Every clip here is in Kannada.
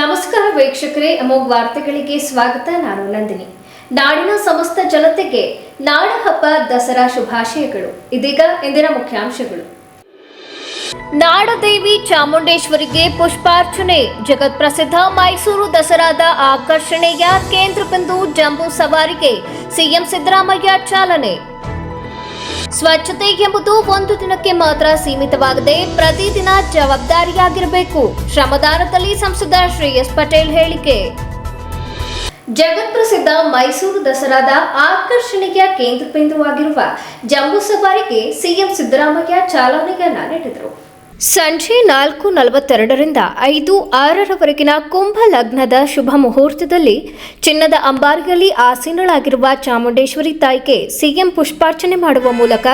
ನಮಸ್ಕಾರ ವೀಕ್ಷಕರೇ, ಅಮೋಘ್ ವಾರ್ತೆಗಳಿಗೆ ಸ್ವಾಗತ. ನಾನು ನಂದಿನಿ. ನಾಡಿನ ಸಮಸ್ತ ಜನತೆಗೆ ನಾಡ ಹಬ್ಬ ದಸರಾ ಶುಭಾಶಯಗಳು. ಇದೀಗ ಇಂದಿನ ಮುಖ್ಯಾಂಶಗಳು. ನಾಡದೇವಿ ಚಾಮುಂಡೇಶ್ವರಿಗೆ ಪುಷ್ಪಾರ್ಚನೆ. ಜಗತ್ಪ್ರಸಿದ್ಧ ಮೈಸೂರು ದಸರಾದ ಆಕರ್ಷಣೆಯ ಕೇಂದ್ರ ಬಿಂದು ಜಂಬೂ ಸವಾರಿಗೆ ಸಿಎಂ ಸಿದ್ದರಾಮಯ್ಯ ಚಾಲನೆ. ಸ್ವಚ್ಛತೆ ಎಂಬುದು ಒಂದು ದಿನಕ್ಕೆ ಮಾತ್ರ ಸೀಮಿತವಾಗದೆ ಪ್ರತಿದಿನ ಜವಾಬ್ದಾರಿಯಾಗಿರಬೇಕು. ಶ್ರಮದಾನದಲ್ಲಿ ಸಂಸದ ಶ್ರೇಯಸ್ ಪಟೇಲ್ ಹೇಳಿಕೆ. ಜಗತ್ಪ್ರಸಿದ್ಧ ಮೈಸೂರು ದಸರಾದ ಆಕರ್ಷಣೆಯ ಕೇಂದ್ರ ಬಿಂದುವಾಗಿರುವ ಜಂಬೂ ಸವಾರಿಗೆ ಸಿಎಂ ಸಿದ್ದರಾಮಯ್ಯ ಚಾಲನೆಯನ್ನ ನೀಡಿದರು. ಸಂಜೆ ನಾಲ್ಕು ನಲವತ್ತೆರಡರಿಂದ ಐದು ಆರರವರೆಗಿನ ಕುಂಭ ಲಗ್ನದ ಶುಭ ಮುಹೂರ್ತದಲ್ಲಿ ಚಿನ್ನದ ಅಂಬಾರಿಯಲ್ಲಿ ಆಸೀನಳಾಗಿರುವ ಚಾಮುಂಡೇಶ್ವರಿ ತಾಯಿಗೆ ಸಿಎಂ ಪುಷ್ಪಾರ್ಚನೆ ಮಾಡುವ ಮೂಲಕ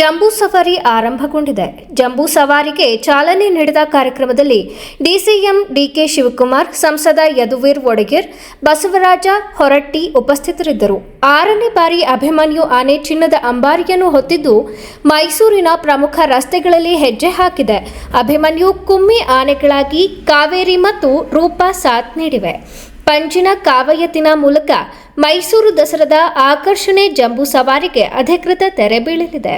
ಜಂಬೂ ಸವಾರಿ ಆರಂಭಗೊಂಡಿದೆ. ಜಂಬೂ ಸವಾರಿಗೆ ಚಾಲನೆ ನೀಡಿದ ಕಾರ್ಯಕ್ರಮದಲ್ಲಿ ಡಿಸಿಎಂ ಡಿಕೆ ಶಿವಕುಮಾರ್, ಸಂಸದ ಯದುವೀರ್ ಒಡಗಿರ್ ಬಸವರಾಜ ಹೊರಟ್ಟಿ ಉಪಸ್ಥಿತರಿದ್ದರು. ಆರನೇ ಬಾರಿ ಅಭಿಮನ್ಯು ಆನೆ ಚಿನ್ನದ ಅಂಬಾರಿಯನ್ನು ಹೊತ್ತಿದ್ದು ಮೈಸೂರಿನ ಪ್ರಮುಖ ರಸ್ತೆಗಳಲ್ಲಿ ಹೆಜ್ಜೆ ಹಾಕಿದೆ. ಅಭಿಮನ್ಯು ಕುಮ್ಮಿ ಆನೆಗಳಾಗಿ ಕಾವೇರಿ ಮತ್ತು ರೂಪಾ ಸಾಥ್ ನೀಡಿವೆ. ಪಂಜಿನ ಕಾವಯತಿನ ಮೂಲಕ ಮೈಸೂರು ದಸರಾದ ಆಕರ್ಷಣೆ ಜಂಬೂ ಸವಾರಿಗೆ ಅಧಿಕೃತ ತೆರೆ ಬೀಳಲಿದೆ.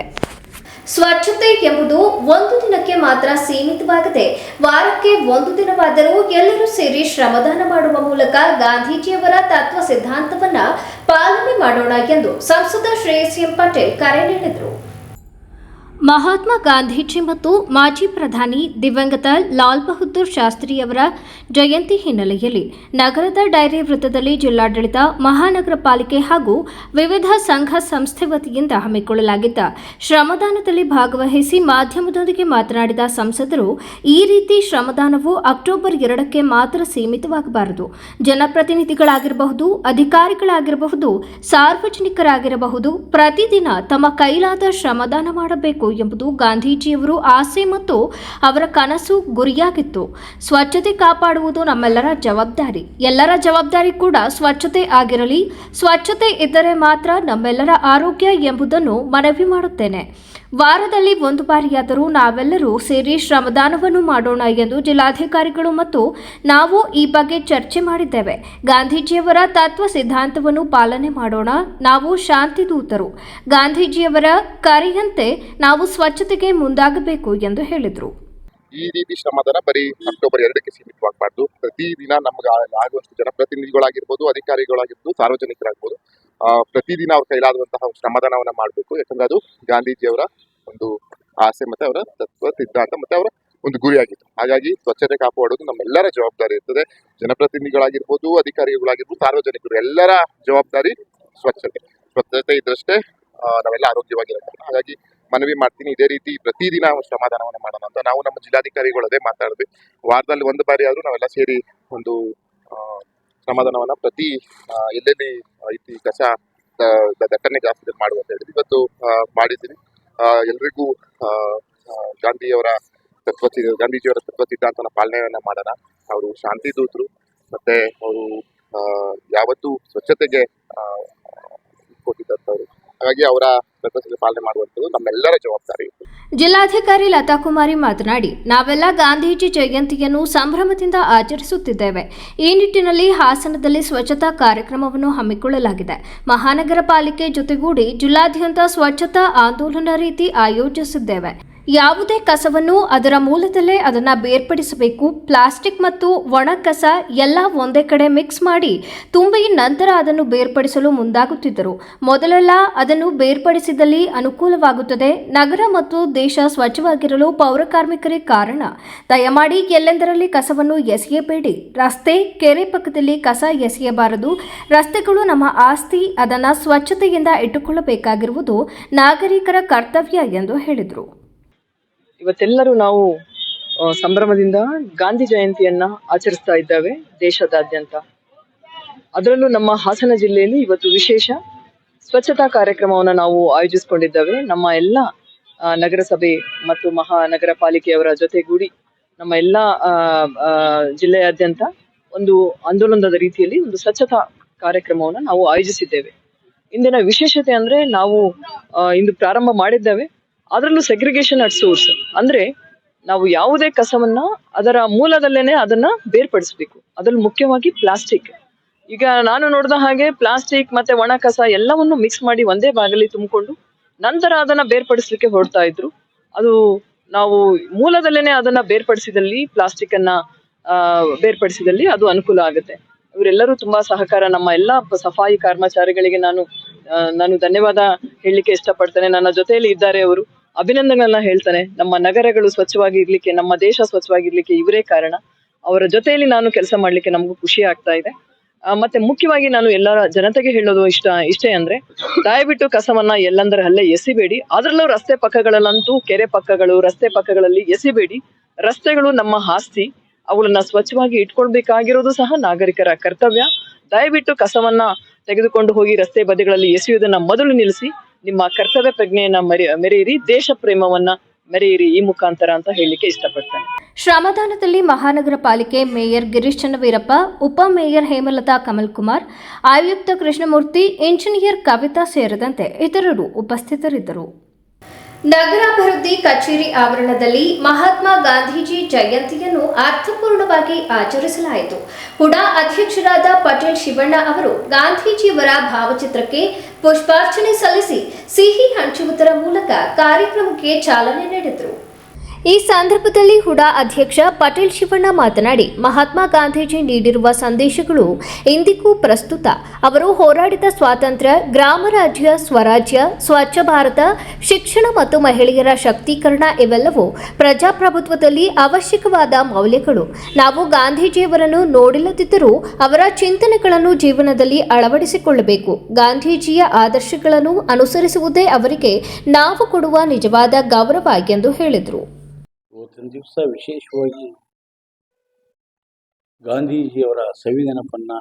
ಸ್ವಚ್ಛತೆ ಎಂಬುದು ಒಂದು ದಿನಕ್ಕೆ ಮಾತ್ರ ಸೀಮಿತವಾಗದೆ ವಾರಕ್ಕೆ ಒಂದು ದಿನವಾದರೂ ಎಲ್ಲರೂ ಸೇರಿ ಶ್ರಮದಾನ ಮಾಡುವ ಮೂಲಕ ಗಾಂಧೀಜಿಯವರ ತತ್ವ ಸಿದ್ಧಾಂತವನ್ನ ಪಾಲನೆ ಮಾಡೋಣ ಎಂದು ಸಂಸದ ಶ್ರೇಯಸ್ ಎಂ ಪಟೇಲ್ ಕರೆ ನೀಡಿದರು. ಮಹಾತ್ಮ ಗಾಂಧೀಜಿ ಮತ್ತು ಮಾಜಿ ಪ್ರಧಾನಿ ದಿವಂಗತ ಲಾಲ್ ಬಹದ್ದೂರ್ ಶಾಸ್ತ್ರಿಯವರ ಜಯಂತಿ ಹಿನ್ನೆಲೆಯಲ್ಲಿ ನಗರದ ಡೈರಿ ವೃತ್ತದಲ್ಲಿ ಜಿಲ್ಲಾಡಳಿತ, ಮಹಾನಗರ ಪಾಲಿಕೆ ಹಾಗೂ ವಿವಿಧ ಸಂಘ ಸಂಸ್ಥೆ ವತಿಯಿಂದ ಹಮ್ಮಿಕೊಳ್ಳಲಾಗಿದ್ದ ಶ್ರಮದಾನದಲ್ಲಿ ಭಾಗವಹಿಸಿ ಮಾಧ್ಯಮದೊಂದಿಗೆ ಮಾತನಾಡಿದ ಸಂಸದರು, ಈ ರೀತಿ ಶ್ರಮದಾನವು ಅಕ್ಟೋಬರ್ ಎರಡಕ್ಕೆ ಮಾತ್ರ ಸೀಮಿತವಾಗಬಾರದು. ಜನಪ್ರತಿನಿಧಿಗಳಾಗಿರಬಹುದು, ಅಧಿಕಾರಿಗಳಾಗಿರಬಹುದು, ಸಾರ್ವಜನಿಕರಾಗಿರಬಹುದು, ಪ್ರತಿದಿನ ತಮ್ಮ ಕೈಲಾದ ಶ್ರಮದಾನ ಮಾಡಬೇಕು. ಎಂಬುದು ಗಾಂಧೀಜಿಯವರು ಆಸೆ ಮತ್ತು ಅವರ ಕನಸು ಗುರಿಯಾಗಿತ್ತು. ಸ್ವಚ್ಛತೆ ಕಾಪಾಡುವುದು ನಮ್ಮೆಲ್ಲರ ಜವಾಬ್ದಾರಿ. ಎಲ್ಲರ ಜವಾಬ್ದಾರಿ ಕೂಡ ಸ್ವಚ್ಛತೆ ಆಗಿರಲಿ. ಸ್ವಚ್ಛತೆ ಇದ್ದರೆ ಮಾತ್ರ ನಮ್ಮೆಲ್ಲರ ಆರೋಗ್ಯ ಎಂಬುದನ್ನು ಮನವಿ ಮಾಡುತ್ತೇನೆ. ವಾರದಲ್ಲಿ ಒಂದು ಬಾರಿಯಾದರೂ ನಾವೆಲ್ಲರೂ ಸೇರಿ ಶ್ರಮದಾನವನ್ನು ಮಾಡೋಣ ಎಂದು ಜಿಲ್ಲಾಧಿಕಾರಿಗಳು ಮತ್ತು ನಾವು ಈ ಬಗ್ಗೆ ಚರ್ಚೆ ಮಾಡಿದ್ದೇವೆ. ಗಾಂಧೀಜಿಯವರ ತತ್ವ ಸಿದ್ಧಾಂತವನ್ನು ಪಾಲನೆ ಮಾಡೋಣ. ನಾವು ಶಾಂತಿ ದೂತರು ಗಾಂಧೀಜಿಯವರ ಕರೆಯಂತೆ ನಾವು ಸ್ವಚ್ಛತೆಗೆ ಮುಂದಾಗಬೇಕು ಎಂದು ಹೇಳಿದರು. ಈ ರೀತಿ ಶ್ರಮದಾನ ಬರೀ ಅಕ್ಟೋಬರ್ ಎರಡಕ್ಕೆ ಸೀಮಿತವಾಗಬಾರ್ದು. ಪ್ರತಿದಿನ ನಮ್ಗೆ ಆಗುವಷ್ಟು ಜನಪ್ರತಿನಿಧಿಗಳಾಗಿರ್ಬೋದು, ಅಧಿಕಾರಿಗಳಾಗಿರ್ಬೋದು, ಸಾರ್ವಜನಿಕರಾಗ್ಬೋದು. ಪ್ರತಿದಿನ ಅವ್ರ ಕೈಲಾದಂತಹ ಶ್ರಮದಾನವನ್ನ ಮಾಡಬೇಕು. ಯಾಕಂದ್ರೆ ಅದು ಗಾಂಧೀಜಿಯವರ ಒಂದು ಆಸೆ ಮತ್ತೆ ಅವರ ತತ್ವ, ಸಿದ್ಧಾಂತ ಮತ್ತೆ ಅವರ ಒಂದು ಗುರಿಯಾಗಿತ್ತು. ಹಾಗಾಗಿ ಸ್ವಚ್ಛತೆ ಕಾಪಾಡೋದು ನಮ್ಮೆಲ್ಲರ ಜವಾಬ್ದಾರಿ ಇರ್ತದೆ. ಜನಪ್ರತಿನಿಧಿಗಳಾಗಿರ್ಬೋದು, ಅಧಿಕಾರಿಗಳಾಗಿರ್ಬೋದು, ಸಾರ್ವಜನಿಕರು ಎಲ್ಲರ ಜವಾಬ್ದಾರಿ ಸ್ವಚ್ಛತೆ. ಸ್ವಚ್ಛತೆ ಇದ್ರಷ್ಟೇ ನಾವೆಲ್ಲ ಆರೋಗ್ಯವಾಗಿರಬೇಕು ಹಾಗಾಗಿ ಮನವಿ ಮಾಡ್ತೀನಿ. ಇದೇ ರೀತಿ ಪ್ರತಿದಿನ ಶ್ರಮದಾನವನ್ನು ಮಾಡೋಣ ಅಂತ ನಾವು ನಮ್ಮ ಜಿಲ್ಲಾಧಿಕಾರಿಗಳು ಅದೇ ಮಾತಾಡಿದ್ವಿ ವಾರದಲ್ಲಿ ಒಂದು ಬಾರಿ ಆದ್ರೂ ನಾವೆಲ್ಲ ಸೇರಿ ಒಂದು ಸಮಾಧಾನವನ್ನ ಪ್ರತಿ ಎಲ್ಲೆಲ್ಲಿ ಐತಿ ಕಸ ದಟ್ಟಣೆ ಜಾಸ್ತಿ ಮಾಡುವಂತ ಹೇಳಿದ್ವಿ. ಇವತ್ತು ಮಾಡಿದ್ದೀನಿ ಎಲ್ರಿಗೂ ಗಾಂಧಿಯವರ ತತ್ವ ಗಾಂಧೀಜಿಯವರ ತತ್ವ ಸಿದ್ಧಾಂತನ ಪಾಲನೆಯನ್ನ ಮಾಡೋಣ. ಅವರು ಶಾಂತಿ ದೂತರು. ಮತ್ತೆ ಅವರು ಯಾವತ್ತೂ ಸ್ವಚ್ಛತೆಗೆ ಕೊಟ್ಟಿದ್ದಂಥವ್ರು. ಹಾಗಾಗಿ ಅವರ ಕರ್ತವ್ಯ ಪಾಲನೆ ಮಾಡುವಂಥದ್ದು ನಮ್ಮೆಲ್ಲರ ಜವಾಬ್ದಾರಿ. ಜಿಲ್ಲಾಧಿಕಾರಿ ಲತಾ ಕುಮಾರಿ ಮಾತನಾಡಿ, ನಾವೆಲ್ಲ ಗಾಂಧೀಜಿ ಜಯಂತಿಯನ್ನು ಸಂಭ್ರಮದಿಂದ ಆಚರಿಸುತ್ತಿದ್ದೇವೆ. ಈ ನಿಟ್ಟಿನಲ್ಲಿ ಹಾಸನದಲ್ಲಿ ಸ್ವಚ್ಛತಾ ಕಾರ್ಯಕ್ರಮವನ್ನು ಹಮ್ಮಿಕೊಳ್ಳಲಾಗಿದೆ. ಮಹಾನಗರ ಪಾಲಿಕೆ ಜೊತೆಗೂಡಿ ಜಿಲ್ಲಾದ್ಯಂತ ಸ್ವಚ್ಛತಾ ಆಂದೋಲನ ರೀತಿ ಆಯೋಜಿಸಿದ್ದೇವೆ. ಯಾವುದೇ ಕಸವನ್ನು ಅದರ ಮೂಲದಲ್ಲೇ ಅದನ್ನು ಬೇರ್ಪಡಿಸಬೇಕು. ಪ್ಲಾಸ್ಟಿಕ್ ಮತ್ತು ಒಣ ಕಸ ಎಲ್ಲ ಒಂದೇ ಕಡೆ ಮಿಕ್ಸ್ ಮಾಡಿ ತುಂಬಿ ನಂತರ ಅದನ್ನು ಬೇರ್ಪಡಿಸಲು ಮುಂದಾಗುತ್ತಿದ್ದರು. ಮೊದಲೆಲ್ಲ ಅದನ್ನು ಬೇರ್ಪಡಿಸಿದಲ್ಲಿ ಅನುಕೂಲವಾಗುತ್ತದೆ. ನಗರ ಮತ್ತು ದೇಶ ಸ್ವಚ್ಛವಾಗಿರಲು ಪೌರಕಾರ್ಮಿಕರೇ ಕಾರಣ. ದಯಮಾಡಿ ಎಲ್ಲೆಂದರಲ್ಲಿ ಕಸವನ್ನು ಎಸೆಯಬೇಡಿ. ರಸ್ತೆ, ಕೆರೆ ಪಕ್ಕದಲ್ಲಿ ಕಸ ಎಸೆಯಬಾರದು. ರಸ್ತೆಗಳು ನಮ್ಮ ಆಸ್ತಿ, ಅದನ್ನು ಸ್ವಚ್ಛತೆಯಿಂದ ಇಟ್ಟುಕೊಳ್ಳಬೇಕಾಗಿರುವುದು ನಾಗರಿಕರ ಕರ್ತವ್ಯ ಎಂದು ಹೇಳಿದರು. ಇವತ್ತೆಲ್ಲರೂ ನಾವು ಸಂಭ್ರಮದಿಂದ ಗಾಂಧಿ ಜಯಂತಿಯನ್ನ ಆಚರಿಸ್ತಾ ಇದ್ದೇವೆ ದೇಶದಾದ್ಯಂತ. ಅದರಲ್ಲೂ ನಮ್ಮ ಹಾಸನ ಜಿಲ್ಲೆಯಲ್ಲಿ ಇವತ್ತು ವಿಶೇಷ ಸ್ವಚ್ಛತಾ ಕಾರ್ಯಕ್ರಮವನ್ನು ನಾವು ಆಯೋಜಿಸಿಕೊಂಡಿದ್ದೇವೆ. ನಮ್ಮ ಎಲ್ಲ ನಗರಸಭೆ ಮತ್ತು ಮಹಾನಗರ ಪಾಲಿಕೆಯವರ ಜೊತೆಗೂಡಿ ನಮ್ಮ ಎಲ್ಲ ಜಿಲ್ಲೆಯಾದ್ಯಂತ ಒಂದು ಆಂದೋಲನದ ರೀತಿಯಲ್ಲಿ ಒಂದು ಸ್ವಚ್ಛತಾ ಕಾರ್ಯಕ್ರಮವನ್ನು ನಾವು ಆಯೋಜಿಸಿದ್ದೇವೆ. ಇಂದಿನ ವಿಶೇಷತೆ ಅಂದ್ರೆ ನಾವು ಇಂದು ಪ್ರಾರಂಭ ಮಾಡಿದ್ದೇವೆ. ಅದರಲ್ಲೂ ಸೆಗ್ರಿಗೇಷನ್ ಅಟ್ ಸೋರ್ಸ್ ಅಂದ್ರೆ ನಾವು ಯಾವುದೇ ಕಸವನ್ನ ಅದರ ಮೂಲದಲ್ಲೇನೆ ಅದನ್ನ ಬೇರ್ಪಡಿಸಬೇಕು. ಅದ್ರಲ್ಲಿ ಮುಖ್ಯವಾಗಿ ಪ್ಲಾಸ್ಟಿಕ್ ಈಗ ನಾನು ನೋಡಿದ ಹಾಗೆ ಪ್ಲಾಸ್ಟಿಕ್ ಮತ್ತೆ ಒಣ ಕಸ ಎಲ್ಲವನ್ನು ಮಿಕ್ಸ್ ಮಾಡಿ ಒಂದೇ ಬಾಗಲಿ ತುಂಬಿಕೊಂಡು ನಂತರ ಅದನ್ನ ಬೇರ್ಪಡಿಸಲಿಕ್ಕೆ ಹೊರಡ್ತಾ ಇದ್ರು. ಅದು ನಾವು ಮೂಲದಲ್ಲೇನೆ ಅದನ್ನ ಬೇರ್ಪಡಿಸಿದಲ್ಲಿ ಪ್ಲಾಸ್ಟಿಕ್ ಅನ್ನ ಬೇರ್ಪಡಿಸಿದಲ್ಲಿ ಅದು ಅನುಕೂಲ ಆಗುತ್ತೆ. ಇವರೆಲ್ಲರೂ ತುಂಬಾ ಸಹಕಾರ. ನಮ್ಮ ಎಲ್ಲಾ ಸಫಾಯಿ ಕರ್ಮಚಾರಿಗಳಿಗೆ ನಾನು ನಾನು ಧನ್ಯವಾದ ಹೇಳಲಿಕ್ಕೆ ಇಷ್ಟಪಡ್ತೇನೆ. ನನ್ನ ಜೊತೆಯಲ್ಲಿ ಇದ್ದಾರೆ ಅವರು. ಅಭಿನಂದನೆಗಳನ್ನ ಹೇಳ್ತಾನೆ. ನಮ್ಮ ನಗರಗಳು ಸ್ವಚ್ಛವಾಗಿ ಇರ್ಲಿಕ್ಕೆ, ನಮ್ಮ ದೇಶ ಸ್ವಚ್ಛವಾಗಿರ್ಲಿಕ್ಕೆ ಇವರೇ ಕಾರಣ. ಅವರ ಜೊತೆಯಲ್ಲಿ ನಾನು ಕೆಲಸ ಮಾಡ್ಲಿಕ್ಕೆ ನಮಗೂ ಖುಷಿ ಆಗ್ತಾ ಇದೆ. ಮತ್ತೆ ಮುಖ್ಯವಾಗಿ ನಾನು ಎಲ್ಲರ ಜನತೆಗೆ ಹೇಳೋದು ಇಷ್ಟ, ಇಷ್ಟೇ ಅಂದ್ರೆ, ದಯವಿಟ್ಟು ಕಸವನ್ನ ಎಲ್ಲಂದರ ಅಲ್ಲೇ ಎಸಿಬೇಡಿ. ಅದರಲ್ಲೂ ರಸ್ತೆ ಪಕ್ಕಗಳಲ್ಲಂತೂ ಕೆರೆ ಪಕ್ಕಗಳು, ರಸ್ತೆ ಪಕ್ಕಗಳಲ್ಲಿ ಎಸಿಬೇಡಿ. ರಸ್ತೆಗಳು ನಮ್ಮ ಆಸ್ತಿ. ಅವುಗಳನ್ನ ಸ್ವಚ್ಛವಾಗಿ ಇಟ್ಕೊಳ್ಬೇಕಾಗಿರೋದು ಸಹ ನಾಗರಿಕರ ಕರ್ತವ್ಯ. ದಯವಿಟ್ಟು ಕಸವನ್ನ ತೆಗೆದುಕೊಂಡು ಹೋಗಿ ರಸ್ತೆ ಬದಿಗಳಲ್ಲಿ ಎಸೆಯುವುದನ್ನ ಮೊದಲು ನಿಲ್ಲಿಸಿ ನಿಮ್ಮ ಕರ್ತವ್ಯ ಪ್ರಜ್ಞೆಯನ್ನ ಮರಿ, ಮೆರೆಯಿರಿ ದೇಶ ಪ್ರೇಮವನ್ನ ಮೆರೆಯಿರಿ ಈ ಮುಖಾಂತರ ಅಂತ ಹೇಳಲಿಕ್ಕೆ ಇಷ್ಟಪಡ್ತೇನೆ. ಶ್ರಮದಾನದಲ್ಲಿ ಮಹಾನಗರ ಪಾಲಿಕೆ ಮೇಯರ್ ಗಿರೀಶ್ ಚನ್ನವೀರಪ್ಪ, ಉಪ ಮೇಯರ್ ಹೇಮಲತಾ ಕಮಲ್ ಕುಮಾರ್ ಆಯುಕ್ತ ಕೃಷ್ಣಮೂರ್ತಿ, ಇಂಜಿನಿಯರ್ ಕವಿತಾ ಸೇರಿದಂತೆ ಇತರರು ಉಪಸ್ಥಿತರಿದ್ದರು. ನಗರಾಭಿವೃದ್ಧಿ ಕಚೇರಿ ಆವರಣದಲ್ಲಿ ಮಹಾತ್ಮ ಗಾಂಧೀಜಿ ಜಯಂತಿಯನ್ನು ಅರ್ಥಪೂರ್ಣವಾಗಿ ಆಚರಿಸಲಾಯಿತು. ಹುಡಾ ಅಧ್ಯಕ್ಷರಾದ ಪಟೇಲ್ ಶಿವಣ್ಣ ಅವರು ಗಾಂಧೀಜಿಯವರ ಭಾವಚಿತ್ರಕ್ಕೆ ಪುಷ್ಪಾರ್ಚನೆ ಸಲ್ಲಿಸಿ ಸಿಹಿ ಹಂಚುವುದರ ಮೂಲಕ ಕಾರ್ಯಕ್ರಮಕ್ಕೆ ಚಾಲನೆ ನೀಡಿದರು. ಈ ಸಂದರ್ಭದಲ್ಲಿ ಹುಡಾ ಅಧ್ಯಕ್ಷ ಪಟೇಲ್ ಶಿವಣ್ಣ ಮಾತನಾಡಿ, ಮಹಾತ್ಮ ಗಾಂಧೀಜಿ ನೀಡಿರುವ ಸಂದೇಶಗಳು ಇಂದಿಗೂ ಪ್ರಸ್ತುತ. ಅವರು ಹೋರಾಡಿದ ಸ್ವಾತಂತ್ರ್ಯ, ಗ್ರಾಮ ರಾಜ್ಯ, ಸ್ವರಾಜ್ಯ, ಸ್ವಚ್ಛ ಭಾರತ, ಶಿಕ್ಷಣ ಮತ್ತು ಮಹಿಳೆಯರ ಶಕ್ತೀಕರಣ ಇವೆಲ್ಲವೂ ಪ್ರಜಾಪ್ರಭುತ್ವದಲ್ಲಿ ಅವಶ್ಯಕವಾದ ಮೌಲ್ಯಗಳು. ನಾವು ಗಾಂಧೀಜಿಯವರನ್ನು ನೋಡಿಲ್ಲದಿದ್ದರೂ ಅವರ ಚಿಂತನೆಗಳನ್ನು ಜೀವನದಲ್ಲಿ ಅಳವಡಿಸಿಕೊಳ್ಳಬೇಕು. ಗಾಂಧೀಜಿಯ ಆದರ್ಶಗಳನ್ನು ಅನುಸರಿಸುವುದೇ ಅವರಿಗೆ ನಾವು ಕೊಡುವ ನಿಜವಾದ ಗೌರವ ಎಂದು ಹೇಳಿದರು. ಇವತ್ತಿನ ದಿವಸ ವಿಶೇಷವಾಗಿ ಗಾಂಧೀಜಿಯವರ ಸವಿ ನೆನಪನ್ನು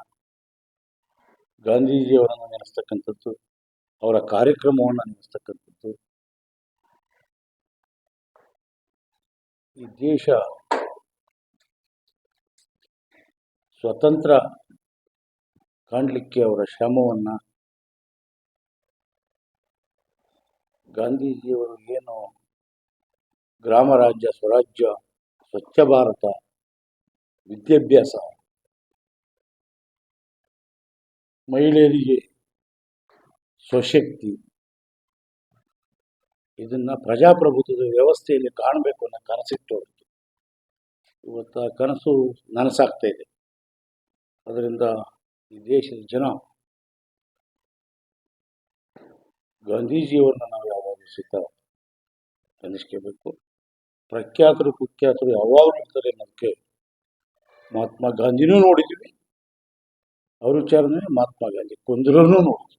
ಗಾಂಧೀಜಿಯವರನ್ನು ನೆನೆಸ್ತಕ್ಕಂಥದ್ದು, ಅವರ ಕಾರ್ಯಕ್ರಮವನ್ನು ನೆನೆಸ್ತಕ್ಕಂಥದ್ದು, ಈ ದೇಶ ಸ್ವತಂತ್ರ ಕಾಣಲಿಕ್ಕೆ ಅವರ ಶ್ರಮವನ್ನು, ಗಾಂಧೀಜಿಯವರು ಏನು ಗ್ರಾಮ ರಾಜ್ಯ ಸ್ವರಾಜ್ಯ, ಸ್ವಚ್ಛ ಭಾರತ, ವಿದ್ಯಾಭ್ಯಾಸ. ಮಹಿಳೆಯರಿಗೆ ಸ್ವಶಕ್ತಿ. ಇದನ್ನ ಪ್ರಜಾಪ್ರಭುತ್ವದ ವ್ಯವಸ್ಥೆಯಲ್ಲಿ ಕಾಣಬೇಕು ಅನ್ನೋ ಕನಸಿಟ್ಟು ಇವತ್ತು ಆ ಕನಸು ನನಸಾಗ್ತಾ ಇದೆ. ಅದರಿಂದ ಈ ದೇಶದ ಜನ ಗಾಂಧೀಜಿಯವರನ್ನ ನಾವು ಯಾವಾಗಲೂ ಸಹಿತ ನೆನೆಸ್ಕೋಬೇಕು ಪ್ರಖ್ಯಾತರು, ಕುಖ್ಯಾತರು ಯಾವಾಗಲೂ ಇರ್ತಾರೆ ನಮಗೆ ಮಹಾತ್ಮ ಗಾಂಧಿನೂ ನೋಡಿದ್ದೀವಿ ಅವ್ರ ವಿಚಾರನೇ ಮಹಾತ್ಮ ಗಾಂಧಿ ಕೊಂದರನ್ನು ನೋಡಿದ್ವಿ.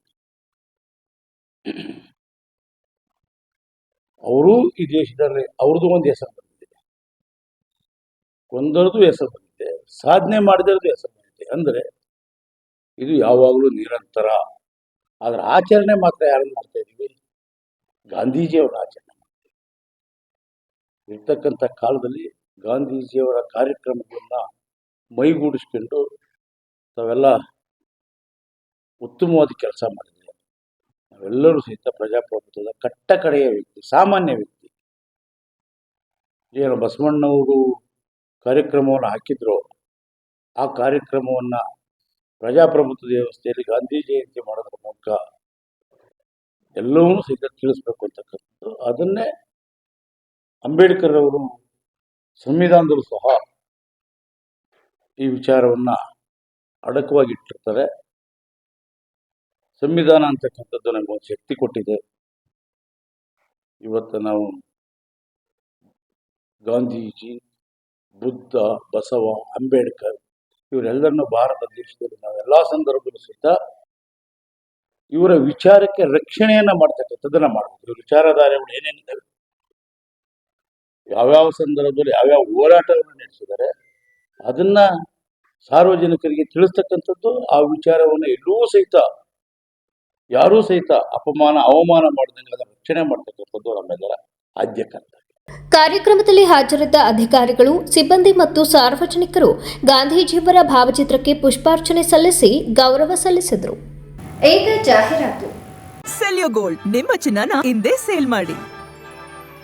ಅವರು ಈ ದೇಶದಲ್ಲಿ, ಅವ್ರದ್ದು ಒಂದು ಹೆಸರು ಬಂದಿದೆ. ಕೊಂದರದು ಹೆಸರು ಬಂದಿದೆ. ಸಾಧನೆ ಮಾಡಿದರದು ಹೆಸರು ಬಂದಿದೆ. ಅಂದರೆ ಇದು ಯಾವಾಗಲೂ ನಿರಂತರ. ಆದರೆ ಆಚರಣೆ ಮಾತ್ರ ಯಾರನ್ನು ಮಾಡ್ತಾ ಇದ್ದೀವಿ ಗಾಂಧೀಜಿಯವರ ಆಚರಣೆ. ಇರ್ತಕ್ಕಂಥ ಕಾಲದಲ್ಲಿ ಗಾಂಧೀಜಿಯವರ ಕಾರ್ಯಕ್ರಮಗಳನ್ನ ಮೈಗೂಡಿಸ್ಕೊಂಡು ತಾವೆಲ್ಲ ಉತ್ತಮವಾದ ಕೆಲಸ ಮಾಡಿದ್ದೀವಿ ನಾವೆಲ್ಲರೂ ಸಹಿತ ಪ್ರಜಾಪ್ರಭುತ್ವದ ಕಟ್ಟಕಡೆಯ ವ್ಯಕ್ತಿ, ಸಾಮಾನ್ಯ ವ್ಯಕ್ತಿ. ಏನು ಬಸವಣ್ಣವರು ಕಾರ್ಯಕ್ರಮವನ್ನು ಹಾಕಿದ್ರು, ಆ ಕಾರ್ಯಕ್ರಮವನ್ನು ಪ್ರಜಾಪ್ರಭುತ್ವದ ವ್ಯವಸ್ಥೆಯಲ್ಲಿ ಗಾಂಧಿ ಜಯಂತಿ ಮಾಡೋದ್ರ ಮೂಲಕ ಎಲ್ಲವನ್ನೂ ಸಹಿತ ತಿಳಿಸ್ಬೇಕು ಅಂತಕ್ಕಂಥದ್ದು. ಅದನ್ನೇ ಅಂಬೇಡ್ಕರ್ ಅವರು ಸಂವಿಧಾನದಲ್ಲೂ ಸಹ ಈ ವಿಚಾರವನ್ನ ಅಡಕವಾಗಿ ಇಟ್ಟಿರ್ತಾರೆ ಸಂವಿಧಾನ ಅಂತಕ್ಕಂಥದ್ದು ನಮಗೊಂದು ಶಕ್ತಿ ಕೊಟ್ಟಿದೆ. ಇವತ್ತು ನಾವು ಗಾಂಧೀಜಿ, ಬುದ್ಧ, ಬಸವ, ಅಂಬೇಡ್ಕರ್ ಇವರೆಲ್ಲರನ್ನು ಭಾರತ ದೇಶದಲ್ಲಿ ನಾವು ಎಲ್ಲಾ ಸಂದರ್ಭದಲ್ಲೂ ಸಹಿತ ಇವರ ವಿಚಾರಕ್ಕೆ ರಕ್ಷಣೆಯನ್ನ ಮಾಡ್ತಕ್ಕಂಥದ್ದನ್ನ ಮಾಡಬೇಕು ಇವ್ರ ವಿಚಾರಧಾರೆಗಳು ಏನೇನಿದ್ದಾವೆ? ಯಾವ್ಯಾವ ಸಂದರ್ಭದಲ್ಲಿ ಯಾವ್ಯಾವ ಹೋರಾಟವನ್ನು ನಡೆಸಿದ್ದಾರೆ ಅದನ್ನ ಸಾರ್ವಜನಿಕರಿಗೆ ತಿಳಿಸ್ತಕ್ಕಂಥದ್ದು ಆ ವಿಚಾರವನ್ನು ಎಲ್ಲೂ ಸಹಿತ ಯಾರೂ ಸಹಿತ ಅಪಮಾನ ಅವಮಾನ ಮಾಡದಂಗೆ ಅದನ್ನು ರಕ್ಷಣೆ ಮಾಡ್ತಕ್ಕಂಥದ್ದು ನಮ್ಮೆಲ್ಲರ ಆದ್ಯ ಕರ್ತವ್ಯ. ಕಾರ್ಯಕ್ರಮದಲ್ಲಿ ಹಾಜರಿದ್ದ ಅಧಿಕಾರಿಗಳು ಸಿಬ್ಬಂದಿ ಮತ್ತು ಸಾರ್ವಜನಿಕರು ಗಾಂಧೀಜಿಯವರ ಭಾವಚಿತ್ರಕ್ಕೆ ಪುಷ್ಪಾರ್ಚನೆ ಸಲ್ಲಿಸಿ ಗೌರವ ಸಲ್ಲಿಸಿದರು. ಈಗ ಜಾಹೀರಾತು. ಸೆಲ್ಯೋ ಗೋಲ್ಡ್ ನಿಮ್ಮ ಚಿನ್ನನ ಹಿಂದೆ ಸೇಲ್ ಮಾಡಿ.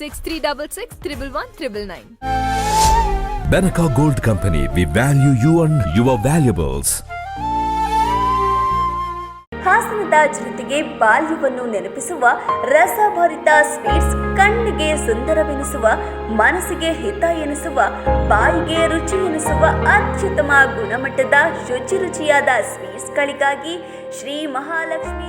Six three double six triple one triple nine Benaca Gold Company, we value you and your valuables. ಹಾಸನದ ಜನತೆಗೆ ಬಾಲ್ಯವನ್ನು ನೆನಪಿಸುವ ರಸಭರಿತ ಸ್ವೀಟ್ಸ್ ಕಣ್ಣಿಗೆ ಸುಂದರವೆನಿಸುವ ಮನಸ್ಸಿಗೆ ಹಿತ ಎನಿಸುವ ಬಾಯಿಗೆ ರುಚಿ ಎನಿಸುವ ಅತ್ಯುತ್ತಮ ಗುಣಮಟ್ಟದ ಶುಚಿ ರುಚಿಯಾದ ಸ್ವೀಟ್ಸ್ಗಳಿಗಾಗಿ ಶ್ರೀ ಮಹಾಲಕ್ಷ್ಮಿ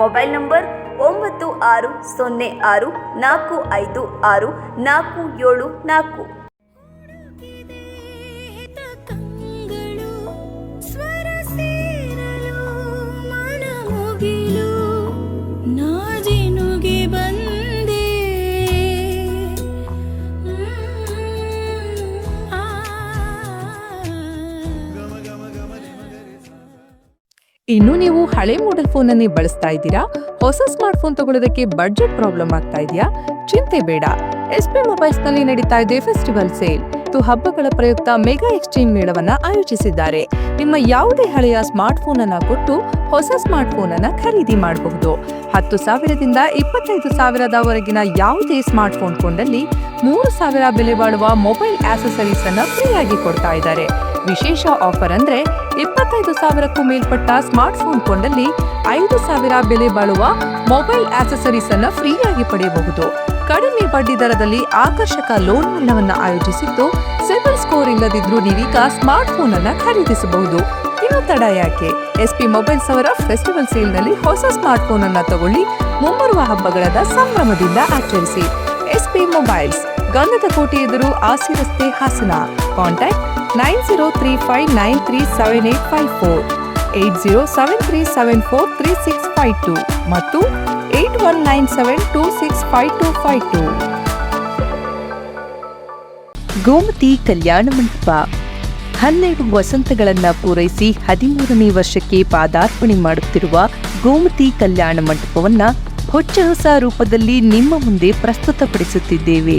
Mobile number ಒಂಬತ್ತು ಆರು ಸೊನ್ನೆ ಆರು ನಾಲ್ಕು ಐದು ಆರು ನಾಲ್ಕು ಏಳು ನಾಲ್ಕು. ಇನ್ನು ನೀವು ಹಳೆ ಮಾಡೆಲ್ ಫೋನ್ ಅನ್ನೇ ಬಳಸ್ತಾ ಇದ್ದೀರಾ? ಹೊಸ ಸ್ಮಾರ್ಟ್ ಫೋನ್ ತಗೊಳ್ಳೋದಕ್ಕೆ ಬಡ್ಜೆಟ್ ಪ್ರಾಬ್ಲಮ್ ಆಗ್ತಾ ಇದೆಯಾ? ಚಿಂತೆ ಬೇಡ. ಎಸ್ ಪಿ ಮೊಬೈಲ್ಸ್ನಲ್ಲಿ ನಡೀತಾ ಇದೆ ಫೆಸ್ಟಿವಲ್ ಸೇಲ್ ಹಬ್ಬಗಳ ಪ್ರಯುಕ್ತ ಮೆಗಾ ಎಕ್ಸ್ಚೇಂಜ್ ಮೇಳವನ್ನ ಆಯೋಜಿಸಿದ್ದಾರೆ. ನಿಮ್ಮ ಯಾವುದೇ ಹಳೆಯ ಸ್ಮಾರ್ಟ್ ಫೋನ್ ಅನ್ನ ಕೊಟ್ಟು ಹೊಸ ಸ್ಮಾರ್ಟ್ ಫೋನ್ ಅನ್ನ ಖರೀದಿ ಮಾಡಬಹುದು. ಹತ್ತು ಸಾವಿರದಿಂದ ಇಪ್ಪತ್ತೈದು ಸಾವಿರದವರೆಗಿನ ಯಾವುದೇ ಸ್ಮಾರ್ಟ್ ಫೋನ್ ಕೊಂಡಲ್ಲಿ ಮೂರು ಸಾವಿರ ಬೆಲೆ ಬಾಳುವ ಮೊಬೈಲ್ ಆಕ್ಸೆಸರೀಸ್ ಅನ್ನ ಫ್ರೀಯಾಗಿ ಕೊಡ್ತಾ ಇದ್ದಾರೆ. ವಿಶೇಷ ಆಫರ್ ಅಂದ್ರೆ ಇಪ್ಪತ್ತೈದು ಸಾವಿರಕ್ಕೂ ಮೇಲ್ಪಟ್ಟ ಸ್ಮಾರ್ಟ್ ಫೋನ್ ಕೊಂಡಲ್ಲಿ ಐದು ಸಾವಿರ ಬೆಲೆ ಬಾಳುವ ಮೊಬೈಲ್ ಆಕ್ಸೆಸರೀಸ್ ಅನ್ನು ಫ್ರೀಯಾಗಿ ಪಡೆಯಬಹುದು. ಕಡಿಮೆ ಬಡ್ಡಿ ದರದಲ್ಲಿ ಆಕರ್ಷಕ ಲೋನ್ ಮೇಳವನ್ನು ಆಯೋಜಿಸಿದ್ದು, ಸಿಬಿಲ್ ಸ್ಕೋರ್ ಇಲ್ಲದಿದ್ರೂ ನೀವೀಗ ಸ್ಮಾರ್ಟ್ ಫೋನ್ ಅನ್ನ ಖರೀದಿಸಬಹುದು. ಇನ್ನು ತಡ ಯಾಕೆ? ಎಸ್ಪಿ ಮೊಬೈಲ್ಸ್ ಅವರ ಫೆಸ್ಟಿವಲ್ ಸೇಲ್ನಲ್ಲಿ ಹೊಸ ಸ್ಮಾರ್ಟ್ ಫೋನ್ ಅನ್ನ ತಗೊಳ್ಳಿ, ಮುಂಬರುವ ಹಬ್ಬಗಳಾದ ಸಂಭ್ರಮದಿಂದ ಆಚರಿಸಿ. ಎಸ್ಪಿ ಮೊಬೈಲ್ಸ್ ಗಂಧದ ಕೋಟೆ ಎದುರು ಆಸಿ ರಸ್ತೆ Hassan. Contact nine zero three five nine three seven eight five four, eight zero seven three seven four three six five two ಮತ್ತು eight one nine seven two six five two five two. Gomathi ಕಲ್ಯಾಣ ಮಂಟಪ. ಹನ್ನೆರಡು ವಸಂತಗಳನ್ನು ಪೂರೈಸಿ ಹದಿಮೂರನೇ ವರ್ಷಕ್ಕೆ ಪಾದಾರ್ಪಣೆ ಮಾಡುತ್ತಿರುವ ಗೋಮತಿ ಕಲ್ಯಾಣ ಮಂಟಪವನ್ನು ಹೊಚ್ಚ ಹೊಸ ರೂಪದಲ್ಲಿ ನಿಮ್ಮ ಮುಂದೆ ಪ್ರಸ್ತುತಪಡಿಸುತ್ತಿದ್ದೇವೆ.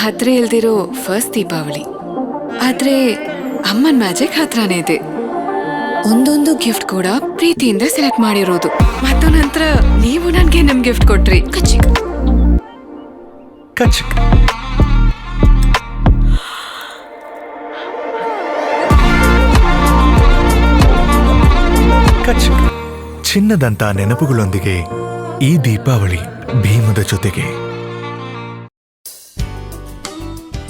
ಹತ್ರ ಇಲ್ದಿರೋ ಫಸ್ಟ್ ದೀಪಾವಳಿ. ಆದ್ರೆ ಅಮ್ಮನ್ ಮ್ಯಾಜಿಕ್ ಹತ್ರನೇ ಇದೆ. ಒಂದೊಂದು ಗಿಫ್ಟ್ ಕೂಡ ಪ್ರೀತಿಯಿಂದ ಸೆಲೆಕ್ಟ್ ಮಾಡಿರೋದು. ಮತ್ತು ನಂತರ ನೀವು ನನ್ಗೆ ನಮ್ ಗಿಫ್ಟ್ ಕೊಟ್ರಿ. ಕಚಕ್ ಕಚಕ್ ಚಿನ್ನದಂತ ನೆನಪುಗಳೊಂದಿಗೆ ಈ ದೀಪಾವಳಿ ಭೀಮದ ಜೊತೆಗೆ.